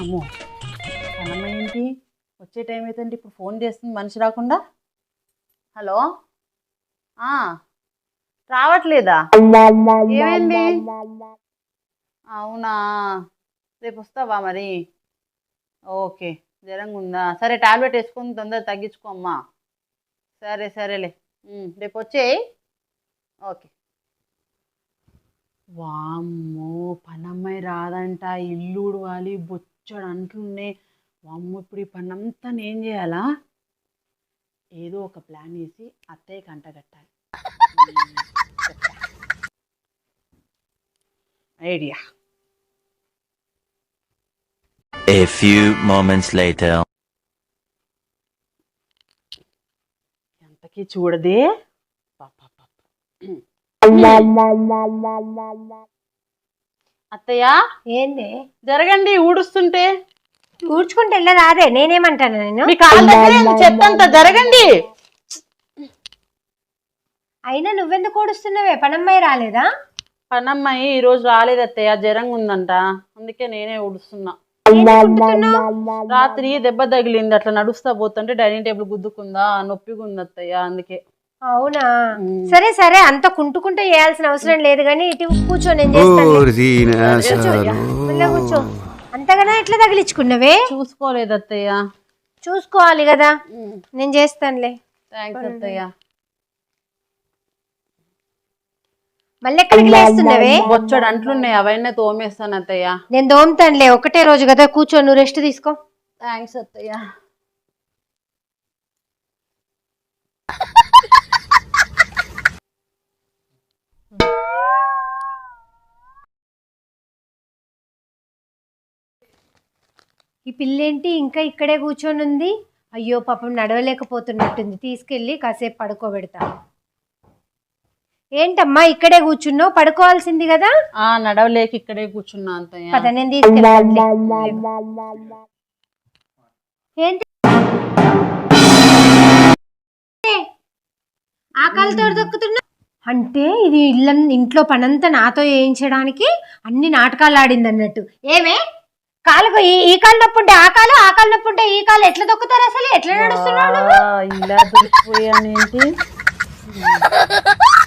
అమ్మో అన్నమ్మ ఏంటి? వచ్చే టైం అయితే ఇప్పుడు ఫోన్ చేస్తుంది మనిషి రాకుండా? హలో? రావట్లేదా? ఏమైంది? అవునా రేపు వస్తావా మరి? ఓకే జ్వరంగా ఉందా? సరే టాబ్లెట్ వేసుకొని తొందరగా తగ్గించుకోమ్మా సరే సరేలే. రేపు వచ్చేయి. ఓకే. వామ్మో! పనమ్మాయి రాదంట. ఇల్లు ఉడవాలి బొచ్చడు అంట్లున్నాయి వామ్మో! ఇప్పుడు ఈ పనంతా నేను చేయాలా? ఏదో ఒక ప్లాన్ వేసి అత్తయ్య కంట కట్టాలి. Idea. A few moments later. ఎంతకీ చూడదే? పాప అత్తయ్య? ఏంది? జరగండి ఊడుస్తుంటే. ఊడ్చుకుంటే వెళ్ళ రాదే నేనేమంటాను నేను? మీ కాళ్ళ దగ్గరే జరగండి. అయినా నువ్వెందుకు ఊడుస్తున్నావే? పనమ్మాయి రాలేదా? పనమ్మాయి ఈ రోజు రాలేదు అత్తయ్య జ్వరంగా ఉందంట. అందుకే నేనే ఊడుస్తున్నా? రాత్రి దెబ్బ తగిలింది అట్లా నడుస్తా పోతుంటే డైనింగ్ టేబుల్ గుద్దుకుందా నొప్పిగా ఉంది అత్తయ్య అందుకే. అవునా. సరే సరే అంత కుంటుకుంటే చేయాల్సిన అవసరం లేదు కానీ ఇటు కూర్చో నేను చేస్తాను. కూర్చో అంతగానే ఎట్లా తగిలించుకున్నవే? చూసుకోలేదు అత్తయ్య. చూసుకోవాలి కదా. నేను చేస్తానులే. థ్యాంక్స్ అత్తయ్య. మళ్ళీ ఎక్కడికి లేస్తున్నవే? అంట్లున్నాయి అవన్నీ తోమేస్తాను అత్తయ్య. నేను దోమతానులే ఒకటే రోజు కదా. కూర్చో నువ్వు రెస్ట్ తీసుకో. థ్యాంక్స్ అత్తయ్య. ఈ పిల్లేంటి ఇంకా ఇక్కడే కూర్చొని ఉంది అయ్యో పాపం నడవలేకపోతున్నట్టుంది. తీసుకెళ్ళి కాసేపు పడుకోబెడతా. ఏంటమ్మా ఇక్కడే కూర్చున్నావు? పడుకోవాల్సింది కదా? ఆ నడవలేక ఇక్కడే కూర్చున్నా నేను తీసుకెళ్తానులే. ఏంటి? ఆకలితో దొక్కుతున్నా? అంటే ఇది ఇళ్ళ ఇంట్లో పనంతా నాతో వేయించడానికి అన్ని నాటకాలు ఆడింది అన్నట్టు ఏమే? కాలుకు ఈ ఈ కాలు నొప్పి ఉంటే ఆ కాలు ఆ కాలు నొప్పి ఉంటే ఈ కాలు ఎట్లా దొక్కుతారు అసలు ఎట్లా నడుస్తున్నావు నువ్వు? ఇలా దొరికిపోయానేంటి